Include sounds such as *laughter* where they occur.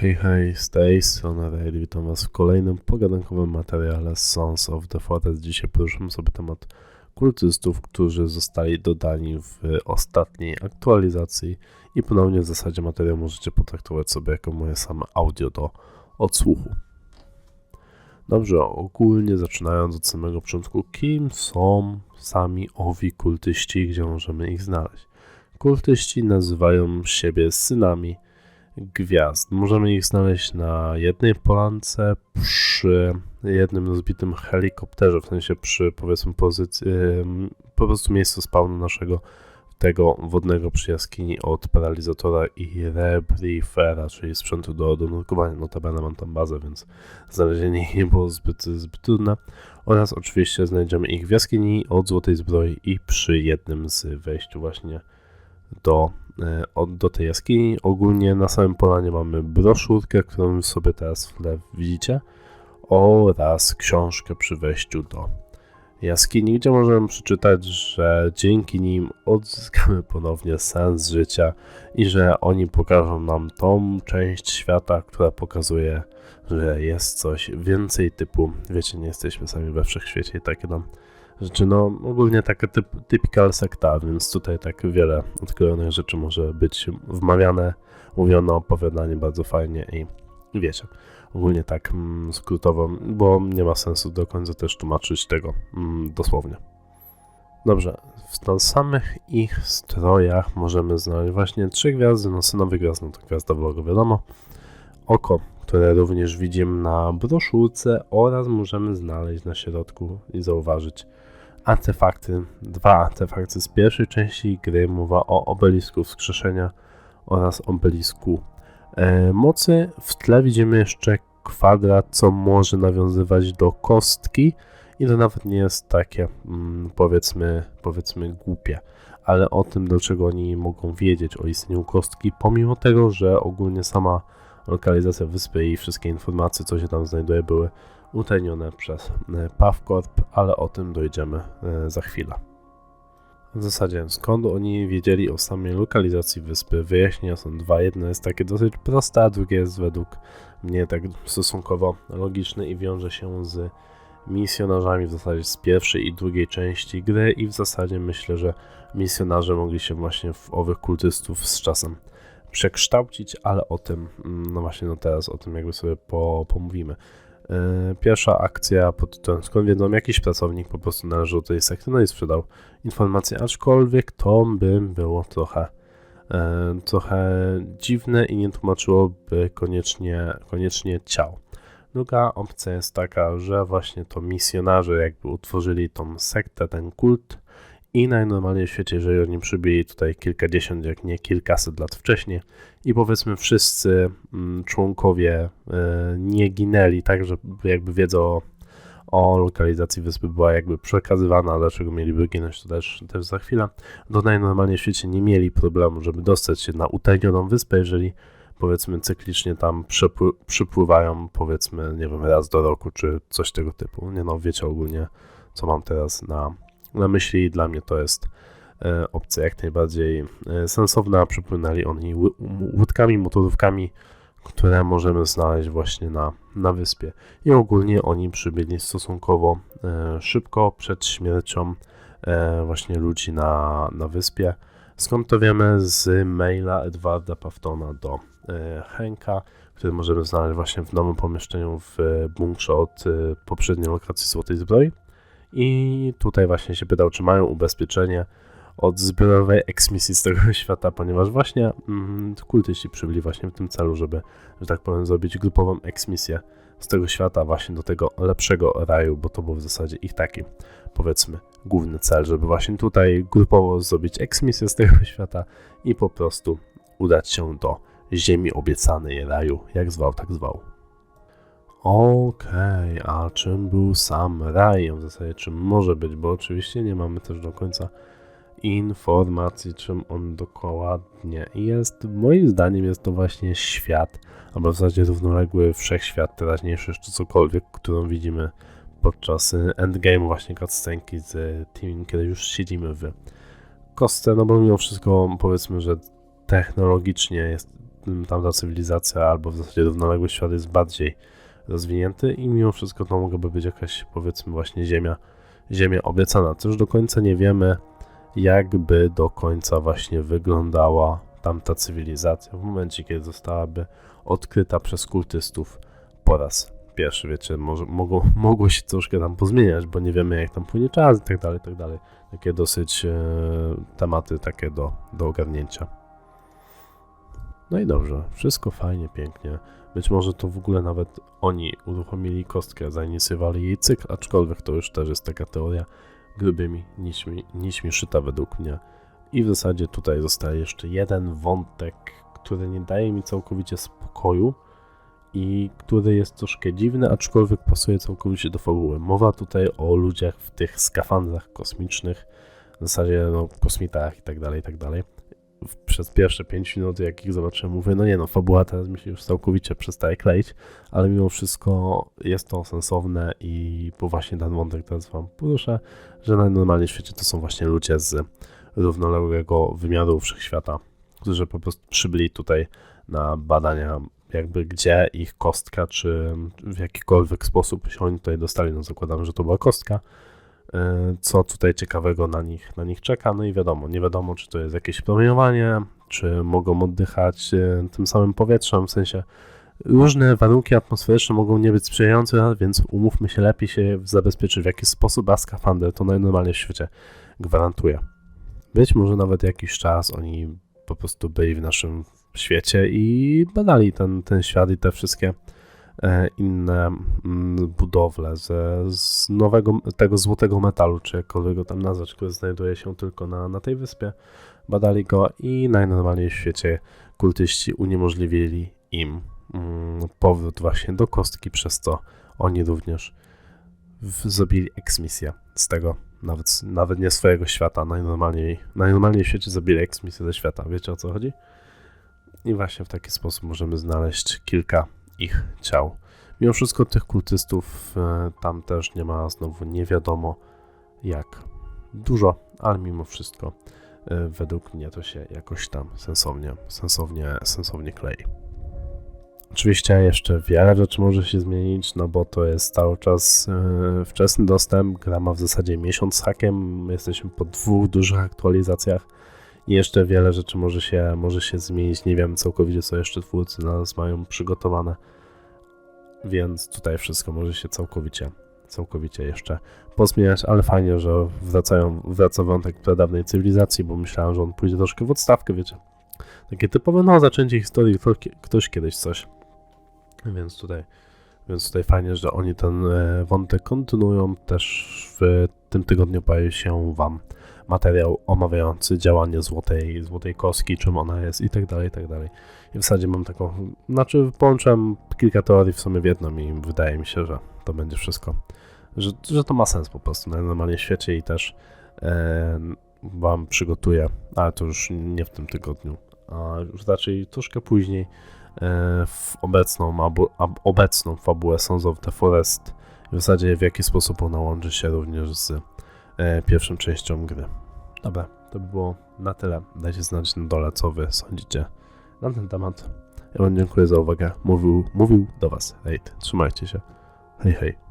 Hej, hej, z tej strony witam Was w kolejnym pogadankowym materiale Sons of the Forest. Dzisiaj poruszymy sobie temat kultystów, którzy zostali dodani w ostatniej aktualizacji i ponownie w zasadzie materiał możecie potraktować sobie jako moje same audio do odsłuchu. Dobrze, ogólnie zaczynając od samego początku, kim są sami owi kultyści, gdzie możemy ich znaleźć? Kultyści nazywają siebie synami gwiazd. Możemy ich znaleźć na jednej polance przy jednym zbitym helikopterze, w sensie przy powiedzmy pozycji, po prostu miejscu spawnu naszego tego wodnego przy jaskini od paralizatora i rebriefera, czyli sprzętu do, do nurkowania. Notabene mam tam bazę, więc znalezienie ich nie było zbyt, zbyt trudne. Oraz oczywiście znajdziemy ich w jaskini od Złotej Zbroi i przy jednym z wejściu właśnie do, e, do tej jaskini. Ogólnie na samym polanie mamy broszurkę, którą sobie teraz w tle widzicie oraz książkę przy wejściu do jaskini, gdzie możemy przeczytać, że dzięki nim odzyskamy ponownie sens życia i że oni pokażą nam tą część świata, która pokazuje, że jest coś więcej typu, wiecie, nie jesteśmy sami we wszechświecie i takie tam rzeczy, no ogólnie taka typ, typical sekta, więc tutaj tak wiele odkrojonych rzeczy może być wmawiane, mówione, opowiadanie bardzo fajnie i wiecie, ogólnie tak mm, skrótowo, bo nie ma sensu do końca też tłumaczyć tego mm, dosłownie. Dobrze, w samych ich strojach możemy znaleźć właśnie trzy gwiazdy, no synowy gwiazd, no to gwiazda Boga, wiadomo, oko, które również widzimy na broszurce oraz możemy znaleźć na środku i zauważyć artefakty, dwa artefakty z pierwszej części gry, mowa o obelisku wskrzeszenia oraz obelisku e, mocy. W tle widzimy jeszcze kwadrat, co może nawiązywać do kostki i to nawet nie jest takie mm, powiedzmy, powiedzmy głupie, ale o tym, dlaczego oni mogą wiedzieć o istnieniu kostki, pomimo tego, że ogólnie sama lokalizacja wyspy i wszystkie informacje, co się tam znajduje, były utajnione przez e, Pavcorp, ale o tym dojdziemy e, za chwilę. W zasadzie skąd oni wiedzieli o samej lokalizacji wyspy? Wyjaśnienia są dwa. Jedno jest takie dosyć proste, a drugie jest według mnie tak stosunkowo logiczne i wiąże się z misjonarzami w zasadzie z pierwszej i drugiej części gry i w zasadzie myślę, że misjonarze mogli się właśnie w owych kultystów z czasem przekształcić, ale o tym, mm, no właśnie no teraz o tym jakby sobie po, pomówimy. E, pierwsza akcja pod tytułem skąd wiedzą, jakiś pracownik po prostu należał do tej sekty, no i sprzedał informacje, aczkolwiek to by było trochę e, trochę dziwne i nie tłumaczyłoby koniecznie, koniecznie ciał. Druga opcja jest taka, że właśnie to misjonarze jakby utworzyli tą sektę, ten kult i najnormalniej w świecie, jeżeli oni przybyli tutaj kilkadziesiąt, jak nie kilkaset lat wcześniej. I powiedzmy wszyscy mm, członkowie e, nie ginęli, tak, że jakby wiedza o, o lokalizacji wyspy była jakby przekazywana, dlaczego mieliby ginąć, to też, też za chwilę, to najnormalniej w świecie nie mieli problemu, żeby dostać się na utajnioną wyspę, jeżeli powiedzmy cyklicznie tam przypływają powiedzmy, nie wiem, raz do roku, czy coś tego typu. Nie no, wiecie ogólnie, co mam teraz na na myśli dla mnie to jest e, opcja jak najbardziej e, sensowna. Przypłynęli oni łódkami, motorówkami, które możemy znaleźć właśnie na, na wyspie. I ogólnie oni przybyli stosunkowo e, szybko przed śmiercią właśnie ludzi na, na wyspie. Skąd to wiemy? Z maila Edwarda Paftona do Henka, który możemy znaleźć właśnie w nowym pomieszczeniu w bunkrze od poprzedniej lokacji Złotej Zbroi. I tutaj właśnie się pytał, czy mają ubezpieczenie od zbiorowej eksmisji z tego *laughs* świata, ponieważ właśnie mm, kultyści przybyli właśnie w tym celu, żeby, że tak powiem, zrobić grupową eksmisję z tego świata właśnie do tego lepszego raju, bo to był w zasadzie ich taki, powiedzmy, główny cel, żeby właśnie tutaj grupowo zrobić eksmisję z tego świata i po prostu udać się do ziemi obiecanej raju, jak zwał, tak zwał. Okej, okay, a czym był sam raj? W zasadzie czym może być, bo oczywiście nie mamy też do końca informacji, czym on dokładnie jest. Moim zdaniem jest to właśnie świat, albo w zasadzie równoległy wszechświat teraźniejszy, czy cokolwiek, którą widzimy podczas endgame właśnie cutscenki z teamem, kiedy już siedzimy w kostce, no bo mimo wszystko powiedzmy, że technologicznie jest tamta cywilizacja, albo w zasadzie równoległy świat jest bardziej rozwinięty i mimo wszystko to mogłaby być jakaś, powiedzmy, właśnie ziemia, ziemia obiecana. Też do końca nie wiemy, jakby do końca właśnie wyglądała tamta cywilizacja w momencie, kiedy zostałaby odkryta przez kultystów po raz pierwszy, wiecie, może, mogło, *laughs* mogło się troszkę tam pozmieniać, bo nie wiemy jak tam płynie czas i tak dalej, tak dalej. Takie dosyć e, tematy takie do, do ogarnięcia. No i dobrze, wszystko fajnie, pięknie. Być może to w ogóle nawet oni uruchomili kostkę, zainicjowali jej cykl, aczkolwiek to już też jest taka teoria grubymi nićmi, nićmi szyta według mnie. I w zasadzie tutaj zostaje jeszcze jeden wątek, który nie daje mi całkowicie spokoju i który jest troszkę dziwny, aczkolwiek pasuje całkowicie do fabuły. Mowa tutaj o ludziach w tych skafandrach kosmicznych, w zasadzie no, kosmitach i tak dalej, i tak dalej. Przez pierwsze 5 minut, jak ich zobaczyłem, mówię, no nie no, fabuła teraz mi się już całkowicie przestaje kleić, ale mimo wszystko jest to sensowne i bo właśnie ten wątek teraz wam poruszę, że najnormalniej w świecie to są właśnie ludzie z równoległego wymiaru wszechświata, którzy po prostu przybyli tutaj na badania, jakby gdzie ich kostka, czy w jakikolwiek sposób się oni tutaj dostali. No zakładam, że to była kostka. E, Co tutaj ciekawego na nich, na nich czeka? No i wiadomo, nie wiadomo, czy to jest jakieś promieniowanie, czy mogą oddychać e, tym samym powietrzem, w sensie różne warunki atmosferyczne mogą nie być sprzyjające, więc umówmy się, lepiej się zabezpieczyć w jakiś sposób, a skafander to najnormalniej w świecie gwarantuje. Być może nawet jakiś czas oni po prostu byli w naszym świecie i badali ten, ten świat i te wszystkie inne mm, budowle ze, z nowego, tego złotego metalu, czy jakkolwiek go tam nazwać, który znajduje się tylko na, na tej wyspie. Badali go i najnormalniej w świecie kultyści uniemożliwili im mm, powrót właśnie do kostki, przez co oni również zrobili eksmisję z tego, nawet, nawet nie swojego świata, najnormalniej, najnormalniej w świecie zrobili eksmisję ze świata. Wiecie o co chodzi? I właśnie w taki sposób możemy znaleźć kilka ich ciał. Mimo wszystko tych kultystów e, tam też nie ma znowu nie wiadomo jak dużo, ale mimo wszystko e, według mnie to się jakoś tam sensownie, sensownie, sensownie klei. Oczywiście jeszcze wiele rzeczy może się zmienić, no bo to jest cały czas e, wczesny dostęp, gra ma w zasadzie miesiąc z hakiem, jesteśmy po dwóch dużych aktualizacjach i jeszcze wiele rzeczy może się, może się zmienić, nie wiem całkowicie co jeszcze twórcy na nas mają przygotowane, więc tutaj wszystko może się całkowicie, całkowicie jeszcze pozmieniać, ale fajnie, że wracają, wraca wątek pradawnej cywilizacji, bo myślałem, że on pójdzie troszkę w odstawkę, wiecie. Takie typowe, no zaczęcie historii, ktoś, kiedyś coś. Więc tutaj, więc tutaj fajnie, że oni ten e, wątek kontynuują. Też w tym tygodniu pojawi się Wam materiał omawiający działanie złotej, złotej kostki, czym ona jest i tak dalej, i tak dalej. I w zasadzie mam taką, znaczy połączam kilka teorii w sumie w jedną i wydaje mi się, że to będzie wszystko, że, że to ma sens po prostu na normalnie w świecie i też e, Wam przygotuję, ale to już nie w tym tygodniu, a już raczej troszkę później e, w obecną, albo, ab, obecną fabułę Sons of the Forest w zasadzie w jaki sposób ona łączy się również z pierwszą częścią gry. Dobra, to by było na tyle. Dajcie znać na dole, co wy sądzicie na ten temat. Ja wam dziękuję za uwagę. Mówił, mówił do was Raid. Trzymajcie się. Hej, hej.